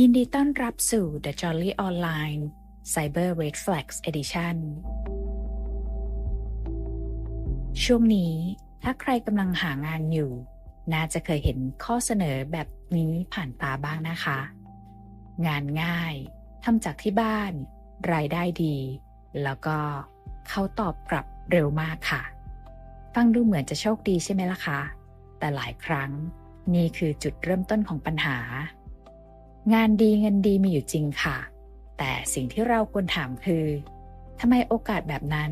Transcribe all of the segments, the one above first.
ยินดีต้อนรับสู่ The Jolly Online Cyber Red Flags Edition ช่วงนี้ถ้าใครกำลังหางานอยู่ น่าจะเคยเห็นข้อเสนอแบบนี้ผ่านตาบ้างนะคะ งานง่ายทำจากที่บ้าน รายได้ดี แล้วก็เขาตอบกลับเร็วมากค่ะ ฟังดูเหมือนจะโชคดีใช่ไหมล่ะคะ แต่หลายครั้งนี่คือจุดเริ่มต้นของปัญหา งานดีเงินดีมีอยู่จริงค่ะ แต่สิ่งที่เราควรถามคือทำไมโอกาสแบบนั้น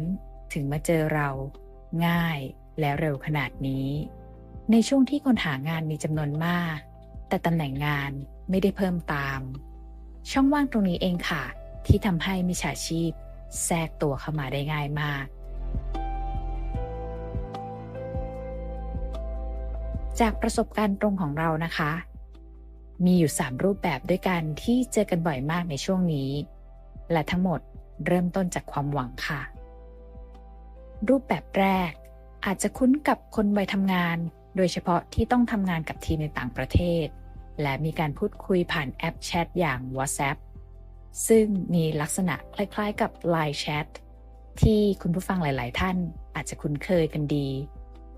ถึงมาเจอเรา ง่ายและเร็วขนาดนี้ ในช่วงที่คนหางานมีจำนวนมาก แต่ตำแหน่งงานไม่ได้เพิ่มตาม ช่องว่างตรงนี้เองค่ะ ที่ทำให้มิจฉาชีพ แทรกตัวเข้ามาได้ง่ายมาก จากประสบการณ์ตรงของเรานะคะ มีอยู่ 3 รูปแบบด้วยกันที่เจอกันบ่อยมากในช่วงนี้ และทั้งหมดเริ่มต้นจากความหวังค่ะ รูปแบบแรก อาจจะคุ้นกับคนวัยทำงาน โดยเฉพาะที่ต้องทำงานกับทีมในต่างประเทศ และมีการพูดคุยผ่านแอปแชทอย่าง WhatsApp ซึ่งมีลักษณะคล้ายๆ กับ Line Chat ที่คุณผู้ฟังหลาย ๆ ท่านอาจจะคุ้นเคยกันดี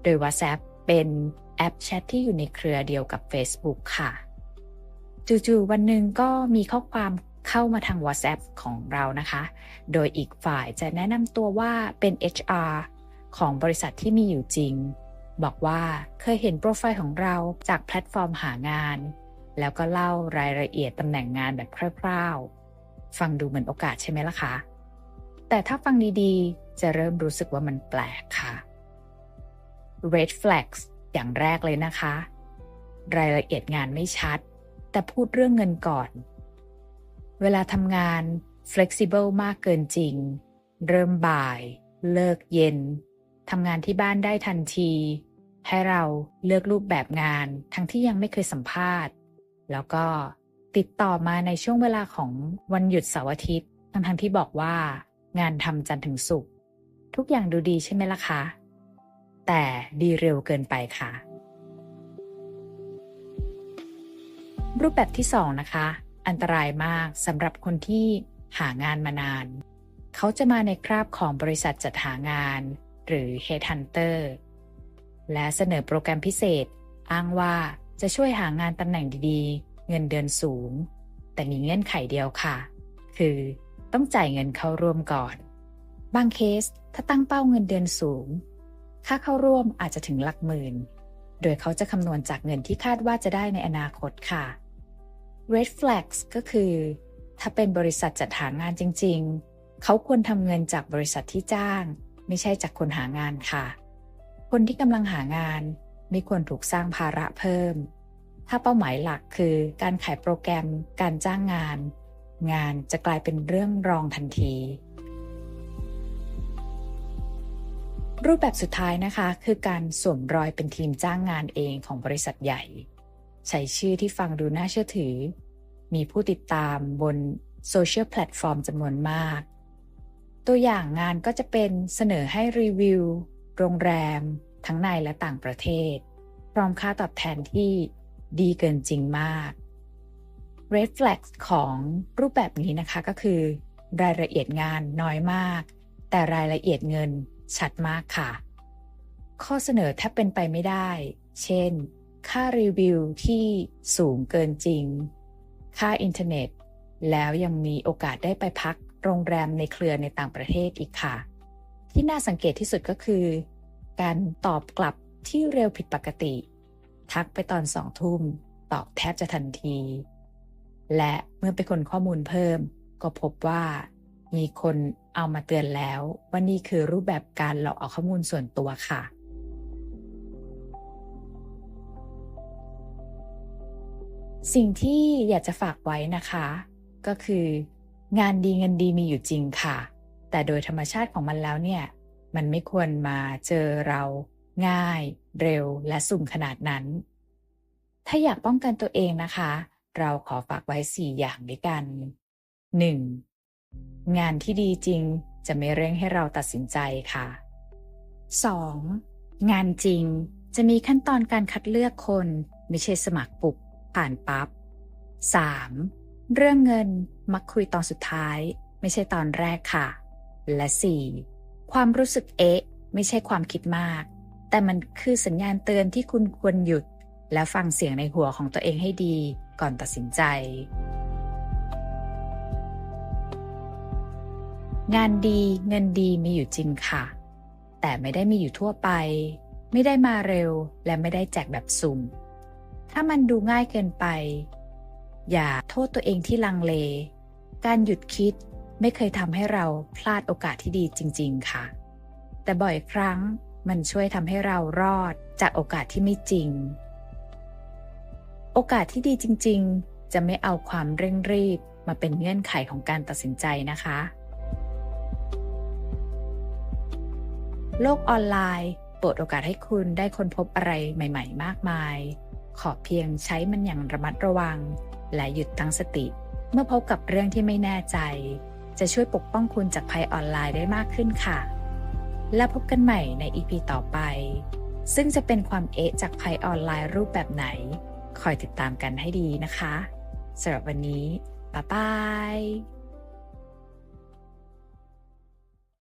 โดย WhatsApp เป็นแอปแชทที่อยู่ในเครือเดียวกับ Facebook ค่ะ จู่ๆวันหนึ่งก็มีข้อความเข้ามาทาง WhatsApp ของเรานะคะ โดยอีกฝ่ายจะแนะนำตัวว่าเป็น HR ของบริษัทที่มีอยู่จริง บอกว่าเคยเห็นโปรไฟล์ของเราจากแพลตฟอร์มหางาน แล้วก็เล่ารายละเอียดตำแหน่งงานแบบคร่าวๆ ฟังดูเหมือนโอกาสใช่ไหมล่ะคะ แต่ถ้าฟังดีๆ จะเริ่มรู้สึกว่ามันแปลกค่ะ red flags อย่างแรกเลยนะคะ รายละเอียดงานไม่ชัด แต่พูดเรื่องเงินก่อน เวลาทำงาน flexible มากเกินจริง เริ่มบ่าย เลิกเย็นทำงานที่บ้านได้ทันที ให้เราเลือกรูปแบบงาน ทั้งที่ยังไม่เคยสัมภาษณ์ แล้วก็ติดต่อมาในช่วงเวลาของวันหยุดเสาร์อาทิตย์ทั้งทั้งที่บอกว่า งานทำจันทร์ถึงศุกร์ทุกอย่างดูดีใช่ไหมล่ะคะ แต่ดีเร็วเกินไปค่ะ รูปแบบที่สองนะคะ อันตรายมากสำหรับคนที่หางานมานาน เขาจะมาในคราบของบริษัทจัดหางาน หรือ Headhunter และเสนอโปรแกรมพิเศษ อ้างว่าจะช่วยหางานตำแหน่งดีๆ เงินเดือนสูง แต่มีเงื่อนไขเดียวค่ะ คือต้องจ่ายเงินเข้าร่วมก่อน บางเคสถ้าตั้งเป้าเงินเดือนสูง ค่าเข้าร่วมอาจจะถึงหลักหมื่น โดยเขาจะคำนวณจากเงินที่คาดว่าจะได้ในอนาคตค่ะ Red Flags ก็คือ ถ้าเป็นบริษัทจัดหางานจริง ๆ เขาควรทำเงินจากบริษัทที่จ้าง ไม่ใช่จากคนหางานค่ะ คนที่กำลังหางานไม่ควรถูกสร้างภาระเพิ่ม ถ้าเป้าหมายหลักคือการขายโปรแกรม การจ้างงาน งานจะกลายเป็นเรื่องรองทันที รูปแบบสุดท้ายนะคะ คือการสวมรอยเป็นทีมจ้างงานเองของบริษัทใหญ่ ใช้ชื่อที่ฟังดูน่าเชื่อถือ มีผู้ติดตามบนโซเชียลแพลตฟอร์มจำนวนมาก ตัวอย่างงานก็จะเป็นเสนอให้รีวิว โรงแรม ทั้งในและต่างประเทศ พร้อมค่าตอบแทนที่ดีเกินจริงมาก Red Flag ของรูปแบบนี้นะคะก็คือ รายละเอียดงานน้อยมาก แต่รายละเอียดเงินชัดมากค่ะ ข้อเสนอแทบเป็นไปไม่ได้ เช่น ค่ารีวิวที่สูงเกินจริง ค่าอินเทอร์เน็ต แล้วยังมีโอกาสได้ไปพักโรงแรมในเครือในต่างประเทศอีกค่ะ ที่น่าสังเกตที่สุดก็คือ การตอบกลับที่เร็วผิดปกติ ทักไปตอนสองทุ่ม ตอบแทบจะทันที และเมื่อไปคนข้อมูลเพิ่ม ก็พบว่า มีคนเอามาเตือนแล้วว่านี่คือรูปแบบการหลอกเอาข้อมูลส่วนตัวค่ะ สิ่งที่อยากจะฝากไว้นะคะ ก็คือ งานดีเงินดีมีอยู่จริงค่ะ แต่โดยธรรมชาติของมันแล้วเนี่ย มันไม่ควรมาเจอเราง่าย เร็วและสุ่มขนาดนั้น ถ้าอยากป้องกันตัวเองนะคะ เราขอฝากไว้ 4 อย่างด้วยกัน 1. งานที่ดีจริงจะไม่เร่งให้เราตัดสินใจค่ะ 2. งานจริงจะมีขั้นตอนการคัดเลือกคน ไม่ใช่สมัครปุบ ผ่านปับ๊บ 3. เรื่องเงินมักคุยตอนสุดท้าย ไม่ใช่ตอนแรกค่ะ และ 4. ความรู้สึกเอ๊ะ ไม่ใช่ความคิดมาก แต่มันคือสัญญาณเตือนที่คุณควรหยุด และฟังเสียงในหัวของตัวเองให้ดีก่อนตัดสินใจ งานดีเงินดีมีอยู่จริงค่ะ แต่ไม่ได้มีอยู่ทั่วไป ไม่ได้มาเร็วและไม่ได้แจกแบบสุ่ม ถ้ามันดูง่ายเกินไป อย่าโทษตัวเองที่ลังเล การหยุดคิดไม่เคยทำให้เราพลาดโอกาสที่ดีจริง ๆ ค่ะ แต่บ่อยครั้งมันช่วยทำให้เรารอดจากโอกาสที่ไม่จริง โอกาสที่ดีจริง ๆ จะไม่เอาความเร่งรีบมาเป็นเงื่อนไขของการตัดสินใจนะคะ โลกออนไลน์เปิดโอกาสให้คุณได้ค้นพบอะไรใหม่ ๆ มากมาย ขอเพียงใช้มันอย่างระมัดระวัง และหยุดตั้งสติ เมื่อพบกับเรื่องที่ไม่แน่ใจ จะช่วยปกป้องคุณจากภัยออนไลน์ได้มากขึ้นค่ะ แล้วพบกันใหม่ในอีพีต่อไป ซึ่งจะเป็นความเอะจากภัยออนไลน์รูปแบบไหน คอยติดตามกันให้ดีนะคะสำหรับวันนี้บ๊ายบาย